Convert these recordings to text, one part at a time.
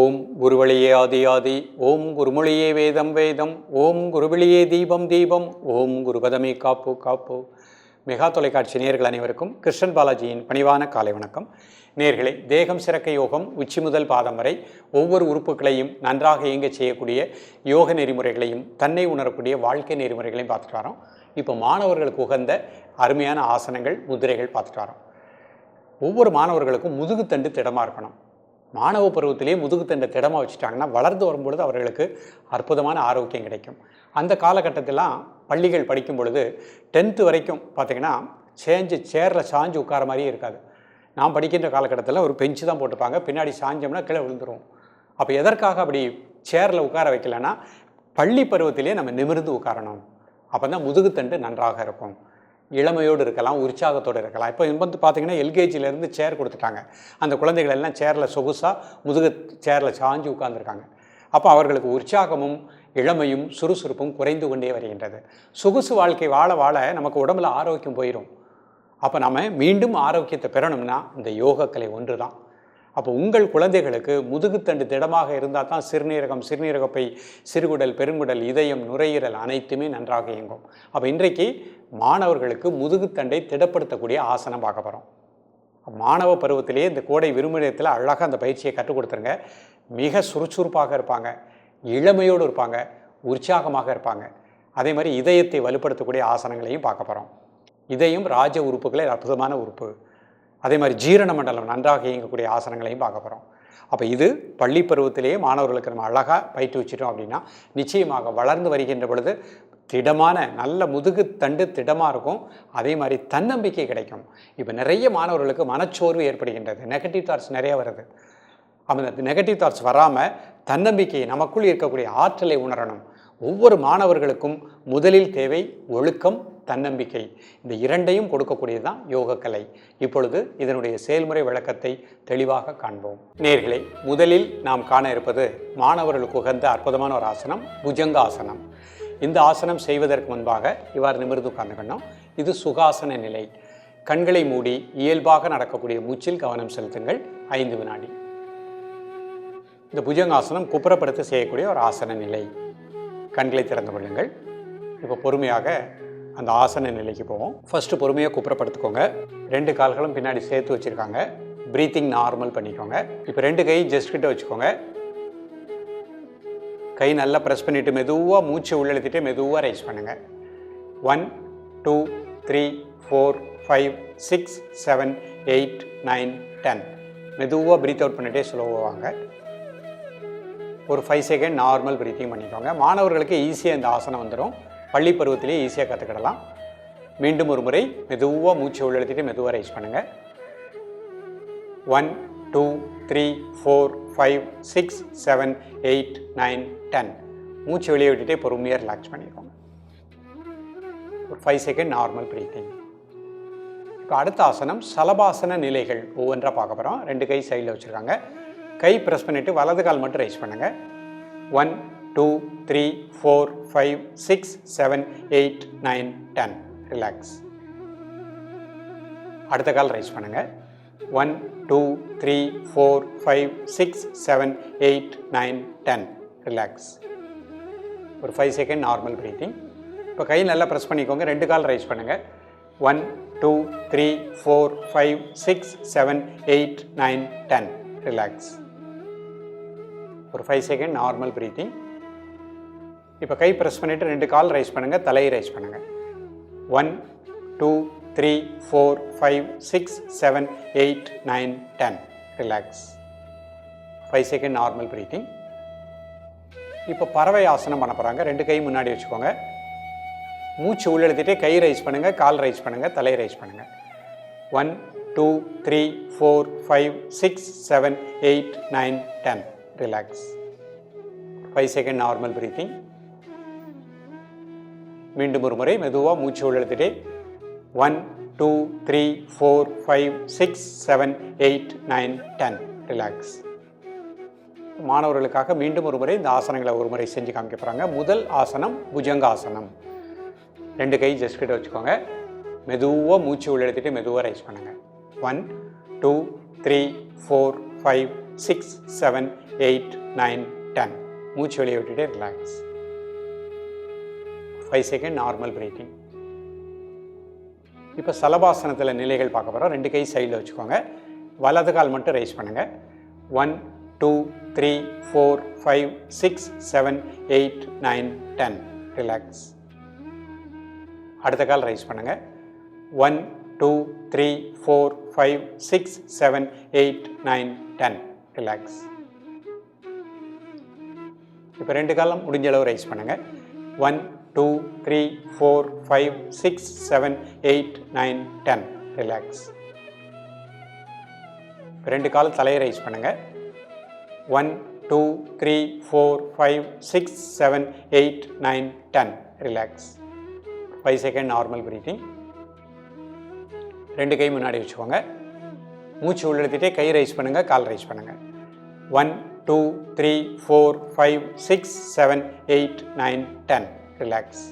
ஓம் குருவழியே ஆதி ஆதி ஓம் குருமொழியே வேதம் வேதம் ஓம் குருவழியே தீபம் தீபம் ஓம் குருபதமே காப்பு காப்பு. மெகா தொலைக்காட்சி நேர்கள் அனைவருக்கும் கிருஷ்ணன் பாலாஜியின் பணிவான காலை வணக்கம். நேர்களை தேகம் சிறக்க யோகம் உச்சி முதல் பாதம் வரை ஒவ்வொரு உறுப்புகளையும் நன்றாக இயங்க செய்யக்கூடிய யோக நெறிமுறைகளையும் தன்னை உணரக்கூடிய வாழ்க்கை நெறிமுறைகளையும் பார்த்துட்டு வரோம். இப்போ மாணவர்களுக்கு உகந்த அருமையான ஆசனங்கள் முதிரைகள் பார்த்துட்டு வரோம். ஒவ்வொரு மாணவர்களுக்கும் முதுகுத்தண்டு திடமாக இருக்கணும். மாணவ பருவத்திலேயே முதுகுத்தண்டை திடமாக வச்சுட்டாங்கன்னா வளர்ந்து வரும்பொழுது அவர்களுக்கு அற்புதமான ஆரோக்கியம் கிடைக்கும். அந்த காலகட்டத்திலாம் பள்ளிகள் படிக்கும் பொழுது டென்த்து வரைக்கும் பார்த்திங்கன்னா சேஞ்சு சேரில் சாஞ்சு உட்கார மாதிரியே இருக்காது. நான் படிக்கின்ற காலகட்டத்தில் ஒரு பெஞ்சு தான் போட்டுப்பாங்க பின்னாடி சாஞ்சோம்னா கீழே விழுந்துரும் அப்போ எதற்காக அப்படி சேரில் உட்கார வைக்கலன்னா பள்ளி பருவத்திலே நம்ம நிமிர்ந்து உட்காரணும். அப்போ தான் முதுகுத்தண்டு நன்றாக இருக்கும். இளமையோடு இருக்கலாம் உற்சாகத்தோடு இருக்கலாம். இப்போ வந்து பார்த்திங்கன்னா எல்கேஜிலேருந்து சேர் கொடுத்துட்டாங்க. அந்த குழந்தைகள் எல்லாம் சேரில் சொகுசாக முதுகு சேரில் சாஞ்சு உட்காந்துருக்காங்க அப்போ அவர்களுக்கு உற்சாகமும் இளமையும் சுறுசுறுப்பும் குறைந்து கொண்டே வருகின்றது. சொகுசு வாழ்க்கை வாழ வாழ நமக்கு உடம்புல ஆரோக்கியம் போயிடும் அப்போ நம்ம மீண்டும் ஆரோக்கியத்தை பெறணும்னா இந்த யோகக்கலை ஒன்று தான் அப்போ உங்கள் குழந்தைகளுக்கு முதுகுத்தண்டு திடமாக இருந்தால் தான் சிறுநீரகம் சிறுநீரகப்பை சிறுகுடல் பெருங்குடல் இதயம் நுரையீரல் அனைத்துமே நன்றாக இயங்கும். அப்போ இன்றைக்கு மாணவர்களுக்கு முதுகுத்தண்டை திடப்படுத்தக்கூடிய ஆசனம் பார்க்க போகிறோம் மாணவ பருவத்திலேயே இந்த கோடை விரும்பினத்தில் அழகாக அந்த பயிற்சியை கற்றுக் கொடுத்துருங்க. மிக சுறுசுறுப்பாக இருப்பாங்க. இளமையோடு இருப்பாங்க. உற்சாகமாக இருப்பாங்க. அதே மாதிரி இதயத்தை வலுப்படுத்தக்கூடிய ஆசனங்களையும் பார்க்க போகிறோம் இதயம் ராஜ உறுப்புகளே அற்புதமான உறுப்பு. அதே மாதிரி ஜீரண மண்டலம் நன்றாக இயங்கக்கூடிய ஆசனங்களையும் பார்க்க போகிறோம் அப்போ இது பள்ளி பருவத்திலேயே மாணவர்களுக்கு நம்ம அழகாக பயிற்றுவிச்சிட்டோம் அப்படின்னா நிச்சயமாக வளர்ந்து வருகின்ற பொழுது திடமான நல்ல முதுகு தண்டு திடமாக இருக்கும். அதே மாதிரி தன்னம்பிக்கை கிடைக்கும். இப்போ நிறைய மாணவர்களுக்கு மனச்சோர்வு ஏற்படுகின்றது. நெகட்டிவ் தாட்ஸ் நிறைய வருது. அந்த நெகட்டிவ் தாட்ஸ் வராமல் தன்னம்பிக்கை நமக்குள் இருக்கக்கூடிய ஆற்றலை உணரணும். ஒவ்வொரு மாணவர்களுக்கும் முதலில் தேவை ஒழுக்கம் தன்னம்பிக்கை. இந்த இரண்டையும் கொடுக்கக்கூடியது தான் யோகக்கலை. இப்பொழுது இதனுடைய செயல்முறை விளக்கத்தை தெளிவாக காண்போம். நேர்களை முதலில் நாம் காண இருப்பது மாணவர்களுக்கு உகந்த அற்புதமான ஒரு ஆசனம் புஜங்க ஆசனம் இந்த ஆசனம் செய்வதற்கு முன்பாக இவ்வாறு நிமிர்ந்து உட்கார்ந்துக்கணும். இது சுகாசன நிலை. கண்களை மூடி இயல்பாக நடக்கக்கூடிய மூச்சில் கவனம் செலுத்துங்கள். ஐந்து வினாடி. இந்த புஜங்காசனம் குப்புறப்படுத்த செய்யக்கூடிய ஒரு ஆசன நிலை. கண்களை திறந்து கொள்ளுங்கள். இப்போ பொறுமையாக அந்த ஆசன நிலைக்கு போவோம். ஃபஸ்ட்டு பொறுமையாக குப்புறப்படுத்துக்கோங்க ரெண்டு கால்களும் பின்னாடி சேர்த்து வச்சுருக்காங்க. ப்ரீத்திங் நார்மல் பண்ணிக்கோங்க. இப்போ ரெண்டு கை ஜஸ்ட் கிட்ட வச்சுக்கோங்க. கை நல்லா ப்ரெஸ் பண்ணிவிட்டு மெதுவாக மூச்சை உள்ளெழுத்திட்டு மெதுவாக ரைஸ் பண்ணுங்கள் one two three four five six seven eight nine ten மெதுவாக ப்ரீத் அவுட் பண்ணிகிட்டே ஸ்லோவாக வாங்க. ஒரு ஃபைவ் செகண்ட் நார்மல் ப்ரீத்திங் பண்ணிக்கோங்க. மாணவர்களுக்கு ஈஸியாக இந்த ஆசனம் வந்துடும் பள்ளி பருவத்திலேயே ஈஸியாக கற்றுக்கிடலாம் மீண்டும் ஒரு முறை மெதுவாக மூச்சை உள்ளெழுத்திட்டு மெதுவாக ரைஸ் பண்ணுங்கள் one two three four five six seven eight nine ten மூச்சு வெளியே விட்டுட்டே பொறுமையாக ரிலாக்ஸ் பண்ணிடுவோம் ஒரு ஃபைவ் செகண்ட் நார்மல் பிரீத்திங் இப்போ அடுத்த ஆசனம் சலபாசன நிலைகள் ஒவ்வொன்றாக பார்க்க போகிறோம் ரெண்டு கை சைடில் வச்சுருக்காங்க. கை ப்ரெஸ் பண்ணிவிட்டு வலது கால் மட்டும் ரைஸ் பண்ணுங்கள் one two three four five six seven eight nine ten relax அடுத்த கால் ரைஸ் பண்ணுங்கள் one two three four five six seven eight nine ten relax ஒரு ஃபைவ் செகண்ட் நார்மல் ப்ரீத்திங் இப்போ கை நல்லா ப்ரெஸ் பண்ணிக்கோங்க. ரெண்டு கால் ரைஸ் பண்ணுங்கள் one two three four five six seven eight nine ten relax ஒரு ஃபைவ் செகண்ட் நார்மல் ப்ரீத்திங் இப்போ கை ப்ரெஸ் பண்ணிவிட்டு ரெண்டு கால் ரைஸ் பண்ணுங்கள் தலையை ரைஸ் பண்ணுங்கள் one two three four five six seven eight nine ten relax five second normal breathing இப்போ பறவை ஆசனம் பண்ண போகிறாங்க ரெண்டு கை முன்னாடி வச்சுக்கோங்க. மூச்சு உள்ளெழுத்திட்டே கை ரைஸ் பண்ணுங்கள் கால் ரைஸ் பண்ணுங்கள் தலை ரைஸ் பண்ணுங்கள் one two three four five six seven eight nine ten relax five second normal breathing மீண்டும் ஒரு முறை மெதுவாக மூச்சு உள்ளெடுத்துட்டு one two three four five six seven eight nine ten relax மாணவர்களுக்காக மீண்டும் ஒரு முறை இந்த ஆசனங்களை ஒரு முறை செஞ்சு காமிக்க போகிறாங்க முதல் ஆசனம் புஜங்காசனம். ரெண்டு கை ஜஸ்ட் கிட்ட வச்சுக்கோங்க. மெதுவாக மூச்சு உள்ளெடுத்துட்டு மெதுவாக ரைஸ் பண்ணுங்கள் one two three four five six seven eight nine ten மூச்சு வெளியே விட்டுட்டு relax five second normal breathing இப்போ சலபாசனத்தில் நிலைகள் பார்க்க போகிறோம் ரெண்டு கை சைடில் வச்சுக்கோங்க. வலது கால் மட்டும் ரைஸ் பண்ணுங்கள் one two three four five six seven eight nine ten relax அடுத்த கால் ரைஸ் பண்ணுங்கள் one two three four five six seven eight nine ten relax இப்போ ரெண்டு காலம் முடிஞ்ச அளவு ரைஸ் பண்ணுங்கள் one two three four five six seven eight nine ten. Relax ரெண்டு கால் தலையை ரைஸ் பண்ணுங்கள் one two three four five six seven eight nine ten. Relax five second normal breathing ரெண்டு கை முன்னாடி வச்சுக்கோங்க. மூச்சு உள்ளெடுத்துட்டே கை ரைஸ் பண்ணுங்கள் கால் ரைஸ் பண்ணுங்கள் one two three four five six seven eight nine ten. Relax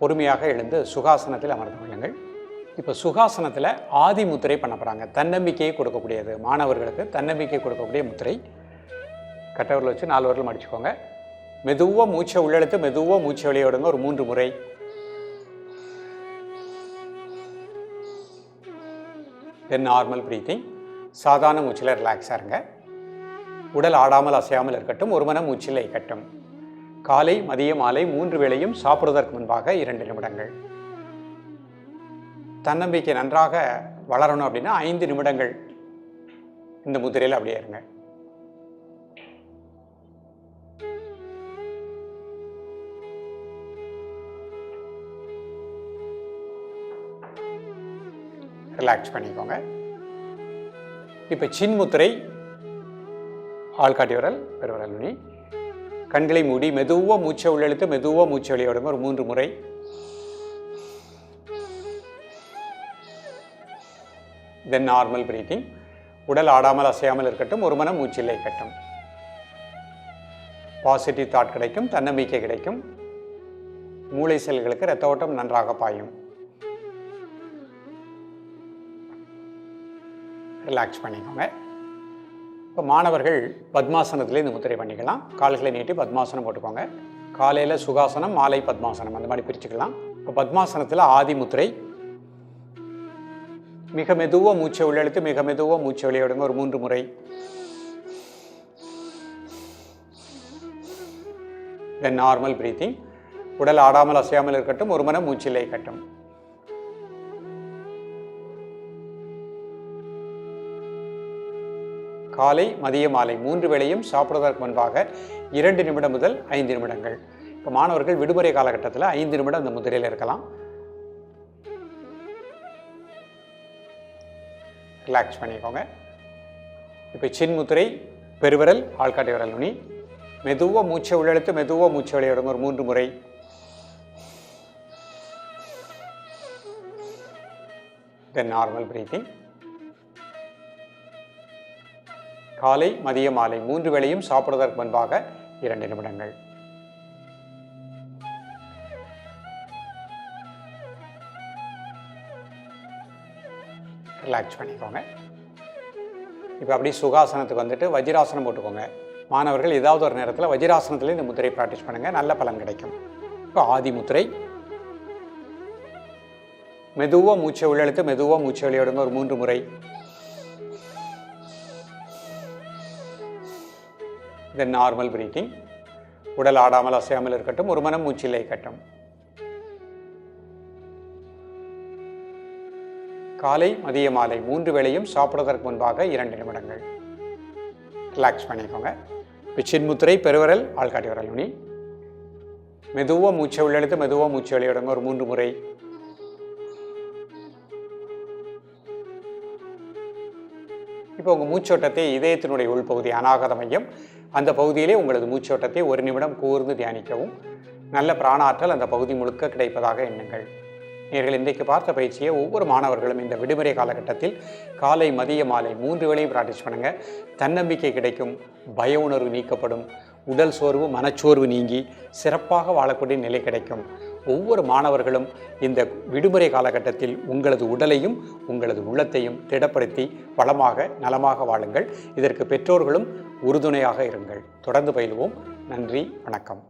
பொறுமையாக எழுந்து சுகாசனத்தில் அமர்ந்து கொள்ளுங்கள். இப்போ சுகாசனத்தில் ஆதி முத்திரை பண்ண போகிறாங்க தன்னம்பிக்கையை கொடுக்கக்கூடியது. மாணவர்களுக்கு தன்னம்பிக்கை கொடுக்கக்கூடிய முத்திரை. கட்டவரில் வச்சு நாலு வரலும் அடிச்சுக்கோங்க. மெதுவாக மூச்சை உள்ளெழுத்து மெதுவாக மூச்சை வெளியே ஒரு மூன்று முறை. தென் நார்மல் ப்ரீத்திங் சாதாரண மூச்சில் ரிலாக்ஸாக இருங்க. உடல் ஆடாமல் அசையாமல் இருக்கட்டும் ஒரு மனம் மூச்சில் இருக்கட்டும் காலை மதிய மாலை மூன்று வேளையும் சாப்பிடுவதற்கு முன்பாக இரண்டு நிமிடங்கள். தன்னம்பிக்கை நன்றாக வளரணும் அப்படின்னா ஐந்து நிமிடங்கள். இந்த முதிரையில் அப்படியே இருங்க. ரிலாக்ஸ் பண்ணிக்கோங்க. இப்போ சின்முத்திரை ஆள்காட்டி விரல் பெருவிரல் நுனி. கண்களை மூடி மெதுவாக மூச்சை உள்ளெழுத்து மெதுவாக மூச்சை வெளியே ஒரு மூன்று முறை. தென் நார்மல் பிரீத்திங் உடல் ஆடாமல் அசையாமல் இருக்கட்டும். ஒரு மனம் மூச்சில்லை கட்டும். பாசிட்டிவ் தாட் கிடைக்கும். தன்னம்பிக்கை கிடைக்கும். மூளை செல்களுக்கு ரத்த ஓட்டம் நன்றாக பாயும். ரிலாக்ஸ் பண்ணிக்கோங்க. இப்போ மாணவர்கள் பத்மாசனத்தில் இந்த முத்திரை பண்ணிக்கலாம். கால்களை நீட்டி பத்மாசனம் போட்டுக்கோங்க. காலையில் சுகாசனம் மாலை பத்மாசனம் அந்த மாதிரி பிரிச்சுக்கலாம். இப்போ பத்மாசனத்தில் ஆதி முத்திரை. மிக மெதுவாக மூச்சை உள்ளெழுத்து மிக மெதுவாக மூச்சை வெளியிடுங்க ஒரு மூன்று முறை. தென் நார்மல் பிரீத்திங் உடல் ஆடாமல் அசையாமல் இருக்கட்டும் ஒரு மனம் மூச்சில் கட்டும் காலை மதிய மாலை மூன்று வேளையும் சாப்பிடுவதற்கு முன்பாக இரண்டு நிமிடம் முதல் ஐந்து நிமிடங்கள். இப்போ மாணவர்கள் விடுமுறை காலகட்டத்தில் ஐந்து நிமிடம் அந்த முதிரையில் இருக்கலாம். ரிலாக்ஸ் பண்ணிக்கோங்க. இப்போ சின்முத்திரை பெருவிரல் ஆள்காட்டி விரல் நுனி. மெதுவாக மூச்சை உள்ளெழுத்து மெதுவாக மூச்சை வெளியிடுங்க. ஒரு மூன்று முறை. தென் நார்மல் பிரீத்திங் காலை மதிய மாலை மூன்று வேளையும் சாப்பிடுவதற்கு முன்பாக இரண்டு நிமிடங்கள். ரிலாக்ஸ் பண்ணிக்கோங்க. இப்போ அப்படியே சுகாசனத்துக்கு வந்துட்டு வஜிராசனம் போட்டுக்கோங்க. மாணவர்கள் ஏதாவது ஒரு நேரத்தில் வஜ்ராசனத்தில் இந்த முத்திரை ப்ராக்டிஸ் பண்ணுங்கள் நல்ல பலன் கிடைக்கும். இப்போ ஆதி முத்திரை. மெதுவாக மூச்சை உள்ளெழுத்து மெதுவாக மூச்சை வெளியிடுங்க. ஒரு மூன்று முறை. தென் நார்மல் பிரீத்திங் உடல் ஆடாமல் அசையாமல் இருக்கட்டும் ஒரு மனம் மூச்சில்லை கட்டும் காலை மதிய மாலை மூன்று வேளையும் சாப்பிடுவதற்கு முன்பாக இரண்டு நிமிடங்கள். ரிலாக்ஸ் பண்ணிக்கோங்க. பிச்சின் முத்திரை பெருவரல் ஆள்காட்டி வரல் நுனி. மெதுவாக மூச்சை உள்ளெழுத்து மெதுவாக மூச்சு வெளியிடுங்க. ஒரு மூன்று முறை இப்போ உங்கள் மூச்சோட்டத்தை இதயத்தினுடைய உள்பகுதி அநாகத மையம். அந்த பகுதியிலே உங்களது மூச்சோட்டத்தை ஒரு நிமிடம் கூர்ந்து தியானிக்கவும். நல்ல பிராணாற்றல் அந்த பகுதி முழுக்க கிடைப்பதாக எண்ணுங்கள். நீங்கள் இன்றைக்கு பார்த்த பயிற்சியை ஒவ்வொரு மாணவர்களும் இந்த விடுமுறை காலகட்டத்தில் காலை மதிய மாலை மூன்று வேளையும் ப்ராக்டிஸ் பண்ணுங்கள் தன்னம்பிக்கை கிடைக்கும் பய உணர்வு நீக்கப்படும் உடல் சோர்வு மனச்சோர்வு நீங்கி சிறப்பாக வாழக்கூடிய நிலை கிடைக்கும். ஒவ்வொரு மாணவர்களும் இந்த விடுமுறை காலகட்டத்தில் உங்களது உடலையும் உங்களது உள்ளத்தையும் திடப்படுத்தி வளமாக நலமாக வாழுங்கள். இதற்கு பெற்றோர்களும் உறுதுணையாக இருங்கள். தொடர்ந்து பயிலுவோம். நன்றி வணக்கம்.